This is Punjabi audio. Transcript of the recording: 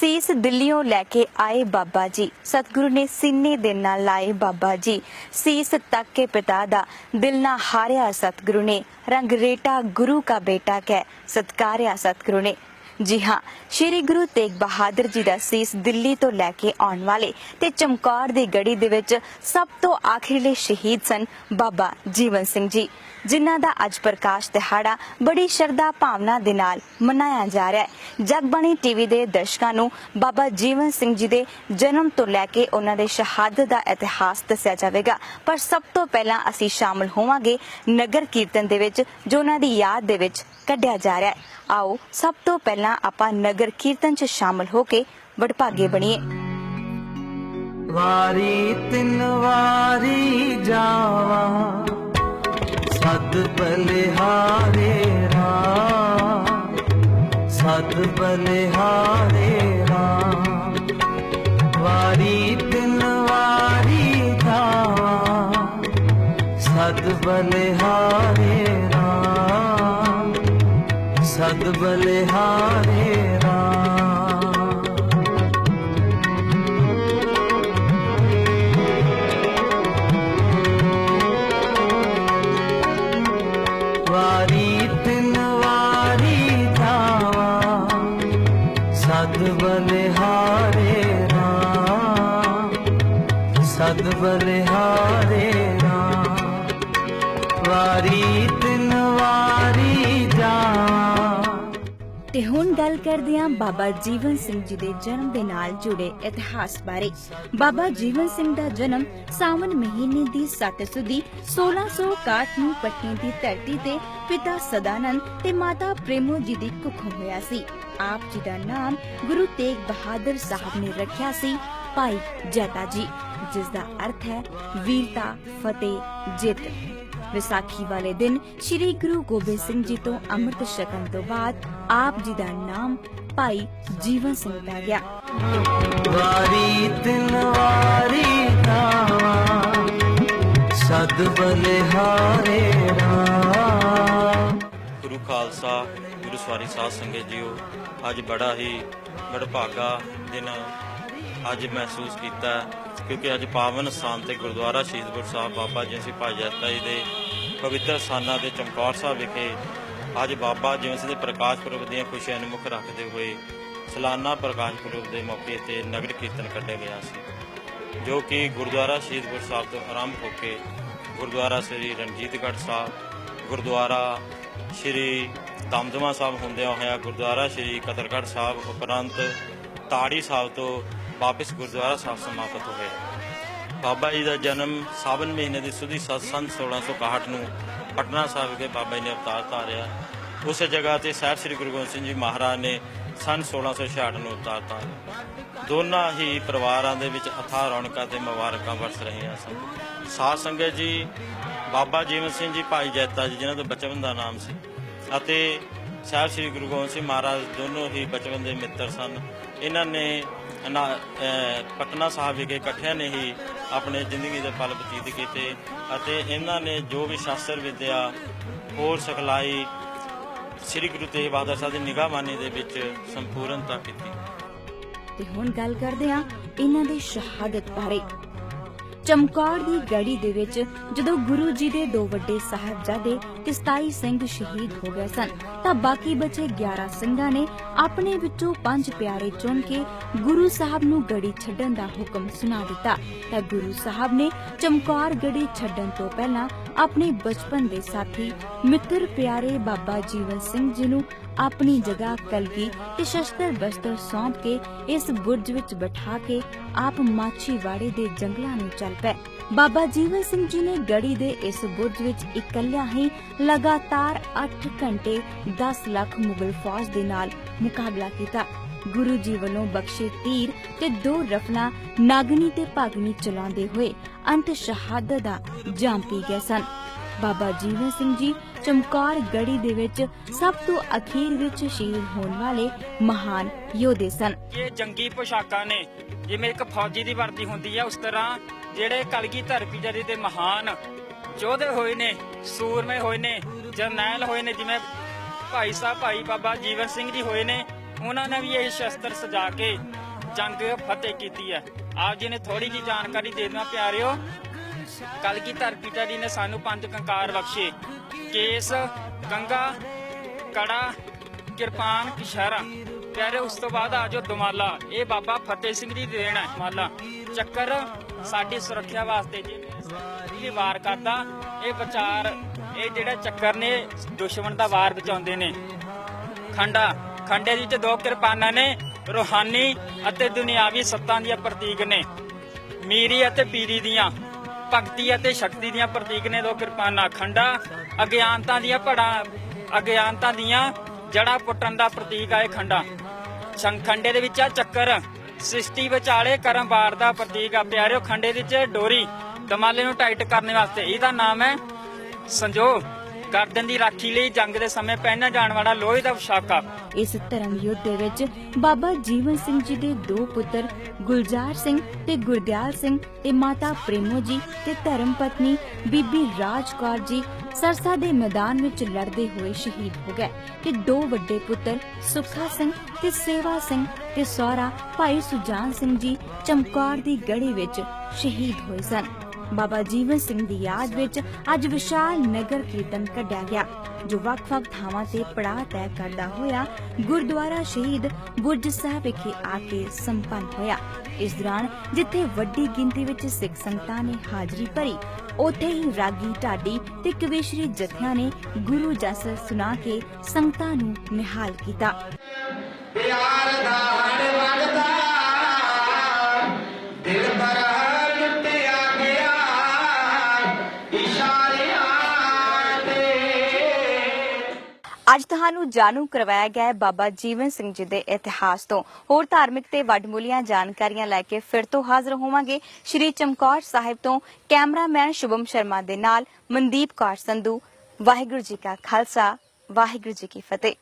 ਸੀਸ ਦਿੱਲੀੋਂ ਲੈ ਕੇ ਆਏ ਬਾਬਾ ਜੀ। ਸਤਿਗੁਰੂ ਨੇ ਸੀਨੇ ਦੇ ਨਾਲ ਲਾਏ ਬਾਬਾ ਜੀ। ਸੀਸ ਤੱਕ ਕੇ ਪਿਤਾ ਦਾ ਦਿਲ ਨਾ ਹਾਰਿਆ ਸਤਿਗੁਰੂ ਨੇ। ਰੰਗ ਰੇਟਾ ਗੁਰੂ ਕਾ ਬੇਟਾ ਕਹਿ। ਸਤਕਾਰਿਆ ਸਤਿਗੁਰੂ ਨੇ। ਜੀ ਹਾਂ, ਸ਼੍ਰੀ ਗੁਰੂ ਤੇਗ ਬਹਾਦਰ ਜੀ ਦਾ ਸੀਸ ਦਿੱਲੀ ਤੋਂ ਲੈ ਕੇ ਆਉਣ ਵਾਲੇ ਤੇ ਚਮਕੌਰ ਦੀ ਗੜੀ ਦੇ ਵਿੱਚ ਸਭ ਤੋਂ ਆਖਿਰਲੇ ਸ਼ਹੀਦ ਸਨ ਬਾਬਾ ਜੀਵਨ ਸਿੰਘ ਜੀ, ਜਿਨ੍ਹਾਂ ਦਾ ਅੱਜ ਪ੍ਰਕਾਸ਼ ਦਿਹਾੜਾ ਬੜੀ ਸ਼ਰਧਾ ਭਾਵਨਾ ਦੇ ਨਾਲ ਮਨਾਇਆ ਜਾ ਰਿਹਾ ਹੈ। ਜਗਬਾਣੀ ਟੀਵੀ ਦੇ ਦਰਸ਼ਕਾਂ ਨੂੰ ਬਾਬਾ ਜੀਵਨ ਸਿੰਘ ਜੀ ਦੇ ਜਨਮ ਤੋਂ ਲੈ ਕੇ ਉਹਨਾਂ ਦੇ ਸ਼ਹਾਦਤ ਦਾ ਇਤਿਹਾਸ ਦੱਸਿਆ ਜਾਵੇਗਾ। ਪਰ ਸਭ ਤੋਂ ਪਹਿਲਾਂ ਅਸੀਂ ਸ਼ਾਮਲ ਹੋਵਾਂਗੇ ਨਗਰ ਕੀਰਤਨ ਦੇ ਵਿੱਚ, ਜੋ ਉਹਨਾਂ ਦੀ ਯਾਦ ਦੇ ਵਿੱਚ ਕੱਢਿਆ ਜਾ ਰਿਹਾ ਹੈ। ਆਓ, ਸਭ ਤੋਂ ਪਹਿਲਾਂ ਆਪਾਂ ਨਗਰ ਕੀਰਤਨ 'ਚ ਸ਼ਾਮਲ ਹੋ ਕੇ ਵਡਭਾਗੇ ਬਣੀਏ। ਵਾਰੀ, ਤਿੰਨ ਵਾਰੀ ਜਾਵਾ ਸਦ ਬਲਿਹਾਰੇ ਰਾਮ ਸਦ ਬਲਿਹਾਰੇ ਰਾਮ। ਵਾਰੀ, ਤਿੰਨ ਵਾਰੀ ਜਾਵਾ ਸਦ ਬਲਿਹਾਰੇ ਰਾਮ। ਸਦ ਬਲਿਹਾਰੇ ਰਾਮ। ਵਾਰੀ ਤਿੰਨ ਵਾਰੀ ਜਾਵਾ ਸਦ ਬਲਿਹਾਰੇ ਰਾਮ। ਸਦ ਬਲਿਹਾਰੇ ਰਾਮ। ਵਾਰੀ ਤਿੰਨ ਵਾਰੀ ਜਾਵਾ ਤੇ ਹੁਣ ਗੱਲ ਕਰਦੇ ਹਾਂ ਬਾਬਾ ਜੀਵਨ ਸਿੰਘ ਜੀ ਦੇ ਜਨਮ ਦੇ ਨਾਲ ਜੁੜੇ ਇਤਿਹਾਸ ਬਾਰੇ। ਬਾਬਾ ਜੀਵਨ ਸਿੰਘ ਦਾ ਜਨਮ ਸਾਵਨ ਮਹੀਨੇ ਦੀ 7 ਸੁਦੀ 1661 ਨੂੰ ਪਟਨੇ ਦੀ ਧਰਤੀ ਤੇ ਪਿਤਾ ਸਦਾਨੰਦ ਤੇ ਮਾਤਾ ਪ੍ਰੇਮੋ ਜੀ ਦੀ ਕੁੱਖੋਂ ਹੋਇਆ ਸੀ। ਆਪ ਜੀ ਦਾ ਨਾਮ ਗੁਰੂ ਤੇਗ ਬਹਾਦਰ ਸਾਹਿਬ ਨੇ ਰੱਖਿਆ ਸੀ, ਭਾਈ ਜੈਤਾ ਜੀ, ਜਿਸ ਦਾ ਅਰਥ ਹੈ ਵੀਰਤਾ, ਫਤਿਹ, ਜਿੱਤ। ਵਿਸਾਖੀ ਵਾਲੇ ਦਿਨ ਸ੍ਰੀ ਗੁਰੂ ਗੋਬਿੰਦ ਸਿੰਘ ਜੀ ਤੋਂ ਅੰਮ੍ਰਿਤ ਛਕਣ ਤੋਂ ਬਾਅਦ ਆਪ ਜੀ ਦਾ ਨਾਮ ਭਾਈ ਜੀਵਨ ਸਿੰਘ ਪੈ ਗਿਆ। ਵਾਰੀ ਤਿੰਨ ਵਾਰੀ ਜਾਵਾ ਸਦ ਬਲਿਹਾਰੇ ਰਾਮ। ਗੁਰੂ ਖਾਲਸਾ ਗੁਰੂ ਸਵਾਰੀ ਸਾਧ ਸੰਗਤ ਜੀਓ ਅੱਜ ਬੜਾ ਹੀ ਵਡਭਾਗਾ ਦਿਨ ਅੱਜ ਮਹਿਸੂਸ ਕੀਤਾ ਕਿਉਂਕਿ ਅੱਜ ਪਾਵਨ ਸਥਾਨ ਤੇ ਗੁਰਦੁਆਰਾ ਸ਼ਹੀਦਪੁਰ ਸਾਹਿਬ ਬਾਬਾ ਜੀ ਸਿੰਘ ਭਾਈ ਜੱਤਾ ਜੀ ਦੇ ਪਵਿੱਤਰ ਸਥਾਨਾਂ ਦੇ ਚਮਕੌਰ ਸਾਹਿਬ ਵਿਖੇ ਅੱਜ ਬਾਬਾ ਜੀਵਨ ਸਿੰਘ ਦੇ ਪ੍ਰਕਾਸ਼ ਪੁਰਬ ਦੀਆਂ ਖੁਸ਼ੀਆਂ ਨੂੰ ਮੁੱਖ ਰੱਖਦੇ ਹੋਏ ਸਲਾਨਾ ਪ੍ਰਕਾਸ਼ ਪੁਰਬ ਦੇ ਮੌਕੇ ਤੇ ਨਗਰ ਕੀਰਤਨ ਕੱਢਿਆ ਗਿਆ ਸੀ, ਜੋ ਕਿ ਗੁਰਦੁਆਰਾ ਸ਼ਹੀਦਪੁਰ ਸਾਹਿਬ ਤੋਂ ਆਰੰਭ ਹੋ ਕੇ ਗੁਰਦੁਆਰਾ ਸ੍ਰੀ ਰਣਜੀਤਗੜ੍ਹ ਸਾਹਿਬ, ਗੁਰਦੁਆਰਾ ਸ਼੍ਰੀ ਦਮਦਮਾ ਸਾਹਿਬ ਹੁੰਦਿਆਂ ਹੋਇਆ, ਗੁਰਦੁਆਰਾ ਸ਼੍ਰੀ ਕਤਰਗੜ੍ਹ ਸਾਹਿਬ ਉਪਰੰਤ ਤਾੜੀ ਸਾਹਿਬ ਤੋਂ ਵਾਪਸ ਗੁਰਦੁਆਰਾ ਸਾਹਿਬ ਸਮਾਪਤ ਹੋਏ ਬਾਬਾ ਜੀ ਦਾ ਜਨਮ ਸਾਵਨ ਮਹੀਨੇ ਦੀ ਸੁਦੀ ਸਤ ਸੰਨ 1661 ਨੂੰ ਪਟਨਾ ਸਾਹਿਬ ਵਿਖੇ ਬਾਬਾ ਜੀ ਨੇ ਅਵਤਾਰ ਧਾਰਿਆ। ਉਸ ਜਗ੍ਹਾ ਤੇ ਸਾਹਿਬ ਸ੍ਰੀ ਗੁਰੂ ਗੋਬਿੰਦ ਸਿੰਘ ਜੀ ਮਹਾਰਾਜ ਨੇ ਸੰਨ 1666 ਨੂੰ ਅਵਤਾਰ ਧਾਰਿਆ। ਦੋਨਾਂ ਹੀ ਪਰਿਵਾਰਾਂ ਦੇ ਵਿੱਚ ਅਥਾਹ ਰੌਣਕਾਂ ਤੇ ਮੁਬਾਰਕਾਂ ਵਰਸ ਰਹੀਆਂ ਸਨ। ਸਾਧ ਸੰਗਤ ਜੀ, ਬਾਬਾ ਜੀਵਨ ਸਿੰਘ ਜੀ, ਭਾਈ ਜੈਤਾ ਜੀ, ਜਿਨ੍ਹਾਂ ਦਾ ਬਚਪਨ ਦਾ ਨਾਮ ਸੀ ਅਤੇ ਸਾਹਿਬ ਸ੍ਰੀ ਗੁਰੂ ਗੋਬਿੰਦ ਸਿੰਘ ਮਹਾਰਾਜ ਦੋਨੋਂ ਹੀ ਬਚਪਨ ਦੇ ਮਿੱਤਰ ਸਨ। ਇਹਨਾਂ ਨੇ ਪਟਨਾ ਸਾਹਿਬ ਵਿਖੇ ਇਕੱਠਿਆਂ ਨੇ ਹੀ ਆਪਣੇ ਜ਼ਿੰਦਗੀ ਦੇ ਪਲ ਬਤੀਤ ਕੀਤੇ ਅਤੇ ਇਹਨਾਂ ਨੇ ਜੋ ਵੀ ਸ਼ਾਸਤਰ ਵਿਦਿਆ, ਹੋਰ ਸਿਖਲਾਈ ਸ੍ਰੀ ਗੁਰੂ ਤੇਗ ਬਹਾਦਰ ਸਾਹਿਬ ਦੀ ਨਿਗਾਹਬਾਨੀ ਦੇ ਵਿੱਚ ਸੰਪੂਰਨਤਾ ਕੀਤੀ। ਤੇ ਹੁਣ ਗੱਲ ਕਰਦੇ ਆ ਇਹਨਾਂ ਦੀ ਸ਼ਹਾਦਤ ਬਾਰੇ। ਚਮਕੌਰ ਦੀ ਗੜੀ ਦੇ ਵਿੱਚ ਜਦੋਂ ਗੁਰੂ ਜੀ ਦੇ ਦੋ ਵੱਡੇ ਸਾਹਿਬਜ਼ਾਦੇ ਤੇ 27 ਸਿੰਘ ਸ਼ਹੀਦ ਹੋ ਗਏ ਸਨ, ਤਾਂ ਬਾਕੀ ਬਚੇ 11 ਸਿੰਘਾਂ ਨੇ ਆਪਣੇ ਵਿੱਚੋਂ ਪੰਜ ਪਿਆਰੇ ਚੁਣ ਕੇ ਗੁਰੂ ਸਾਹਿਬ ਨੂੰ ਗੜੀ ਛੱਡਣ ਦਾ ਹੁਕਮ ਸੁਣਾ ਦਿੱਤਾ। ਤਾਂ ਗੁਰੂ ਸਾਹਿਬ ਨੇ ਚਮਕੌਰ ਗੜੀ ਛੱਡਣ ਤੋਂ ਪਹਿਲਾਂ ਆਪਣੇ ਬਚਪਨ ਦੇ ਸਾਥੀ, ਮਿੱਤਰ ਪਿਆਰੇ ਬਾਬਾ ਜੀਵਨ ਸਿੰਘ ਜੀ ਨੂੰ ਆਪਣੀ ਜਗ੍ਹਾ ਕਲਗੀ ਤੇ ਸ਼ਸਤਰ ਬਸਤਰ ਸੌਂਪ ਕੇ ਇਸ ਬੁਰਜ ਵਿੱਚ ਬਿਠਾ ਕੇ ਆਪ ਮਾਛੀਵਾੜੇ ਦੇ ਜੰਗਲਾਂ ਨੂੰ ਚੱਲ ਪਏ। ਬਾਬਾ ਜੀਵਨ ਸਿੰਘ ਜੀ ਨੇ ਗੜੀ ਦੇ ਇਸ ਬੁਰਜ ਵਿੱਚ ਇਕੱਲਿਆਂ ਹੀ ਲਗਾਤਾਰ 8 ਘੰਟੇ 10 ਲੱਖ ਮੁਗਲ ਫੌਜ ਦੇ ਨਾਲ ਮੁਕਾਬਲਾ ਕੀਤਾ। ਗੁਰੂ ਜੀ ਵੱਲੋਂ ਬਖਸ਼ੇ ਤੀਰ ਤੇ ਦੋ ਰਫਲਾਂ ਨਾਗਨੀ ਤੇ ਭਾਗਨੀ ਚਲਾਉਂਦੇ ਹੋਏ ਅੰਤ ਸ਼ਹਾਦਤ ਦਾ ਜਾਮ ਪੀ ਗਏ ਸਨ। ਬਾਬਾ ਜੀਵਨ ਸਿੰਘ ਜੀ ਚਮਕੌਰ ਗੜੀ ਦੇ ਵਿੱਚ ਸਭ ਤੋਂ ਅਖੀਰ ਵਿੱਚ ਸ਼ਹੀਦ ਹੋਣ ਵਾਲੇ ਮਹਾਨ ਯੋਧੇ ਸਨ। ਇਹ ਜੰਗੀ ਪੋਸ਼ਾਕਾਂ ਨੇ, ਜਿਵੇਂ ਇੱਕ ਫੌਜੀ ਦੀ ਵਰਦੀ ਹੁੰਦੀ ਹੈ ਉਸ ਤਰ੍ਹਾਂ ਜਿਹੜੇ ਕਲਗੀ ਪਿਜਰੀ ਦੇ ਮਹਾਨ ਯੋਧੇ ਹੋਏ ਨੇ, ਸੂਰਮੇ ਹੋਏ ਨੇ, ਜਰਨੈਲ ਹੋਏ ਨੇ, ਜਿਵੇਂ ਭਾਈ ਸਾਹਿਬ, ਭਾਈ ਬਾਬਾ ਜੀਵਨ ਸਿੰਘ ਜੀ ਹੋਏ ਨੇ ਉਹਨਾਂ ਨੇ ਵੀ ਇਹ ਸ਼ਸਤਰ ਸਜਾ ਕੇ ਜੰਗ ਫਤਿਹ ਕੀਤੀ ਹੈ। ਆਪ ਜੀ ਨੇ ਥੋੜੀ ਜੀ ਜਾਣਕਾਰੀ ਦੇ ਦੇਣਾ ਪਿਆਰਿਓ ਕਲਗੀਧਰ ਪਿਤਾ ਜੀ ਨੇ ਸਾਨੂੰ ਪੰਜ ਕੰਕਾਰ ਬਖਸ਼ੇ। ਕੇਸ, ਗੰਗਾ, ਕੜਾ, ਕਿਰਪਾਨ ਕਿਸ਼ਾਰਾ ਪਿਆਰੇ, ਉਸ ਤੋਂ ਬਾਅਦ ਆ ਜੋ ਦਮਾਲਾ। ਇਹ ਬਾਬਾ ਫਤਿਹ ਸਿੰਘ ਦੀ ਦੇਣ ਹੈ ਮਾਲਾ ਚੱਕਰ ਸਾਡੀ ਸੁਰੱਖਿਆ ਵਾਸਤੇ ਜੀ ਵਾਰ ਕਰਦਾ, ਇਹ ਵਿਚਾਰ, ਇਹ ਜਿਹੜਾ ਚੱਕਰ ਨੇ ਦੁਸ਼ਮਣ ਦਾ ਵਾਰ ਬਚਾਉਂਦੇ ਨੇ। ਖੰਡਾ ਖੰਡੇ ਵਿੱਚ ਦੋ ਕਿਰਪਾਨਾਂ ਨੇ, ਰੂਹਾਨੀ ਅਤੇ ਦੁਨਿਆਵੀ ਸੱਤਾਂ ਦੀਆਂ ਪ੍ਰਤੀਕ ਨੇ। ਮੀਰੀ ਅਤੇ ਪੀਰੀ ਦੀਆਂ, ਭਗਤੀ ਅਤੇ ਸ਼ਕਤੀ ਦੀਆਂ ਪ੍ਰਤੀਕ ਨੇ ਦੋ ਕਿਰਪਾਨਾਂ, ਖੰਡਾ ਅਗਿਆਨਤਾ ਦੀਆਂ ਪੜਾ ਅਗਿਆਨਤਾ ਦੀਆਂ ਜੜਾ ਪੁੱਟਣ ਦਾ ਪ੍ਰਤੀਕ ਆਏ ਖੰਡਾ। ਖੰਡੇ ਦੇ ਵਿੱਚ ਆ ਚੱਕਰ, ਸ੍ਰਿਸ਼ਟੀ ਵਿਚਾਲੇ ਕਰਮ ਬਾਰ ਦਾ ਪ੍ਰਤੀਕ ਆ ਪਿਆਰਿਓ, ਖੰਡੇ ਵਿੱਚ ਡੋਰੀ, ਦਮਾਲੇ ਨੂੰ ਟਾਈਟ ਕਰਨ ਵਾਸਤੇ। ਇਹਦਾ ਨਾਮ ਹੈ ਸੰਜੋਗ। ਗਰਦਨ ਦੀ ਰਾਖੀ ਲਈ ਜੰਗ ਦੇ ਸਮੇਂ ਪਹਿਨਿਆ ਜਾਣ ਵਾਲਾ ਲੋਹੇ ਦਾ ਪੋਸ਼ਾਕਾ ਇਸ ਧਰਮ ਯੁੱਧ ਦੇ ਵਿੱਚ ਬਾਬਾ ਜੀਵਨ ਸਿੰਘ ਜੀ ਦੇ ਦੋ ਪੁੱਤਰ, ਗੁਲਜ਼ਾਰ ਸਿੰਘ ਤੇ ਗੁਰਦਿਆਲ ਸਿੰਘ ਤੇ ਮਾਤਾ ਪ੍ਰੇਮੋ ਜੀ ਤੇ ਧਰਮ ਪਤਨੀ ਬੀਬੀ ਰਾਜ ਕੌਰ ਜੀ ਸਰਸਾ ਦੇ ਮੈਦਾਨ ਵਿੱਚ ਲੜਦੇ ਹੋਏ ਸ਼ਹੀਦ ਹੋ ਗਏ ਤੇ ਦੋ ਵੱਡੇ ਪੁੱਤਰ, ਸੁਖਾ ਸਿੰਘ ਤੇ ਸੇਵਾ ਸਿੰਘ ਤੇ ਸੋਹਰਾ ਭਾਈ ਸੁਜਾਨ ਸਿੰਘ ਜੀ ਚਮਕੌਰ ਦੀ ਗੜੀ ਵਿੱਚ ਸ਼ਹੀਦ ਹੋਏ ਸਨ। ਬਾਬਾ ਜੀਵਨ ਸਿੰਘ ਦੀ ਯਾਦ ਵਿੱਚ ਅੱਜ ਵਿਸ਼ਾਲ ਨਗਰ ਕੀਰਤਨ ਕੱਢਿਆ ਗਿਆ, ਜੋ ਵੱਖ-ਵੱਖ ਥਾਵਾਂ ਤੇ ਪੜਾਅ ਤੈਅ ਕਰਦਾ ਹੋਇਆ ਗੁਰਦੁਆਰਾ ਸ਼ਹੀਦ ਬੁਰਜ ਸਾਹਿਬ ਵਿਖੇ ਆ ਕੇ ਸੰਪੰਨ ਹੋਇਆ। ਇਸ ਦੌਰਾਨ ਜਿੱਥੇ ਵੱਡੀ ਗਿਣਤੀ ਵਿੱਚ ਸਿੱਖ ਸੰਗਤਾਂ ਨੇ ਹਾਜ਼ਰੀ ਭਰੀ, ਉੱਥੇ ਹੀ ਰਾਗੀ ਢਾਡੀ ਤੇ ਕਵੇਸ਼ਰੀ ਜਥਿਆਂ ਨੇ ਗੁਰੂ ਜਸ ਸੁਣਾ ਕੇ ਸੰਗਤਾਂ ਨੂੰ ਨਿਹਾਲ ਕੀਤਾ। ਪਿਆਰ ਦਾ ਹੜ ਵਗਦਾ ਅੱਜ ਤੁਹਾਨੂੰ ਜਾਣੂ ਕਰਵਾਇਆ ਗਿਆ ਹੈ ਬਾਬਾ ਜੀਵਨ ਸਿੰਘ ਜੀ ਦੇ ਇਤਿਹਾਸ ਤੋਂ। ਹੋਰ ਧਾਰਮਿਕ ਤੇ ਵੱਡਮੁੱਲੀਆਂ ਜਾਣਕਾਰੀਆਂ ਲੈ ਕੇ ਫਿਰ ਤੋਂ ਹਾਜ਼ਰ ਹੋਵਾਂਗੇ ਸ਼੍ਰੀ ਚਮਕੌਰ ਸਾਹਿਬ ਤੋਂ ਕੈਮਰਾਮੈਨ ਸ਼ੁਭਮ ਸ਼ਰਮਾ ਦੇ ਨਾਲ ਮਨਦੀਪ ਕੌਰ ਸੰਧੂ। ਵਾਹਿਗੁਰੂ ਜੀ ਕਾ ਖਾਲਸਾ, ਵਾਹਿਗੁਰੂ ਜੀ ਕੀ ਫਤਿਹ।